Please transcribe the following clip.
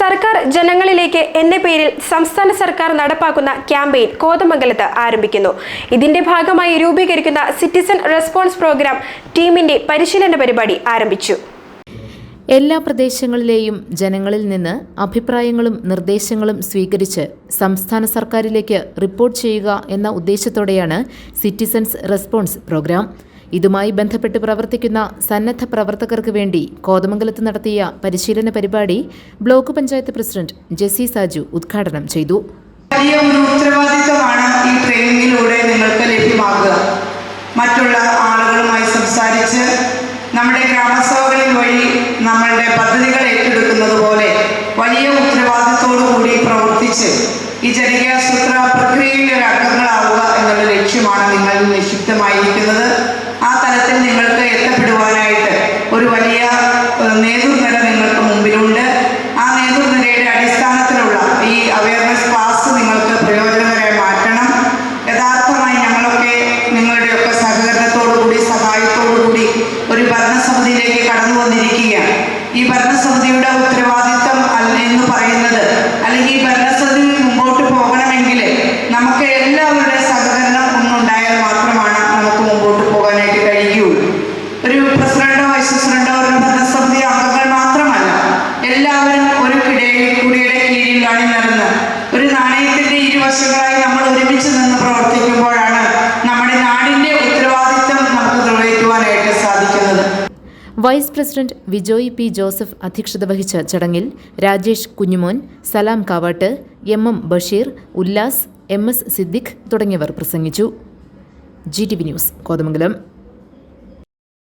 സർക്കാർ ജനങ്ങളിലേക്ക് എന്ന പേരിൽ സംസ്ഥാന സർക്കാർ നടപ്പാക്കുന്ന ക്യാമ്പയിൻ കോതമംഗലത്ത് ആരംഭിക്കുന്നു. ഇതിന്റെ ഭാഗമായി രൂപീകരിക്കുന്ന സിറ്റിസൺ റെസ്പോൺസ് പ്രോഗ്രാം ടീമിന്റെ പരിശീലന പരിപാടി ആരംഭിച്ചു. എല്ലാ പ്രദേശങ്ങളിലെയും ജനങ്ങളിൽ നിന്ന് അഭിപ്രായങ്ങളും നിർദ്ദേശങ്ങളും സ്വീകരിച്ച് സംസ്ഥാന സർക്കാരിലേക്ക് റിപ്പോർട്ട് ചെയ്യുക എന്ന ഉദ്ദേശത്തോടെയാണ് സിറ്റിസൺസ് റെസ്പോൺസ് പ്രോഗ്രാം. ഇതുമായി ബന്ധപ്പെട്ട് പ്രവർത്തിക്കുന്ന സന്നദ്ധ പ്രവർത്തകർക്ക് വേണ്ടി കോതമംഗലത്ത് നടത്തിയ പരിശീലന പരിപാടി ബ്ലോക്ക് പഞ്ചായത്ത് പ്രസിഡന്റ് ജെസി സാജു ഉദ്ഘാടനം ചെയ്തു. വലിയ ഒരു ഉത്തരവാദിത്തമാണ് ഈ ട്രെയിനിങ്ങിലൂടെ നിങ്ങൾക്ക് ലഭ്യമാകുക. മറ്റുള്ള ആളുകളുമായി സംസാരിച്ച് നമ്മുടെ ഗ്രാമസഭകളിൽ വഴി നമ്മളുടെ പദ്ധതികൾ ഏറ്റെടുക്കുന്നത് പോലെ വലിയ ഉത്തരവാദിത്തോടു കൂടി പ്രവർത്തിച്ച് ഈ ജനകീയാസൂത്ര നേതൃനിര നിങ്ങൾക്ക് മുമ്പിലുണ്ട്. ആ നേതൃനിരയുടെ അടിസ്ഥാനത്തിലുള്ള ഈ അവയർനെസ് ക്ലാസ് നിങ്ങൾക്ക് പ്രയോജനകരമായി മാറ്റണം. യഥാർത്ഥമായി ഞങ്ങളൊക്കെ നിങ്ങളുടെയൊക്കെ സഹകരണത്തോടുകൂടി സഹായത്തോടുകൂടി സഹായത്തോടു കൂടി ഒരു ഭരണസമിതിയിലേക്ക് കടന്നു വന്നിരിക്കുകയാണ് ഈ ഭരണസമിതിയുടെ ഉത്തരവാദിത്തം കുടിയുടെ നടന്ന്. ഒരു നാണയത്തിന്റെ ഇരുവശങ്ങളായി നമ്മൾ ഒരുമിച്ച് നിന്ന് പ്രവർത്തിക്കുമ്പോഴാണ് നമ്മുടെ നാടിന്റെ ഉത്തരവാദിത്തം നമുക്ക് നിർവഹിക്കുവാനായിട്ട് സാധിക്കുന്നത്. Vice president Vijoy P Joseph അധ്യക്ഷത വഹിച്ച ചടങ്ങിൽ Rajesh Kunjumon Salam Kavattu M M Basheer Ullas M S Siddique തുടങ്ങിയവർ പ്രസംഗിച്ചു. G T V news Kothamangalam.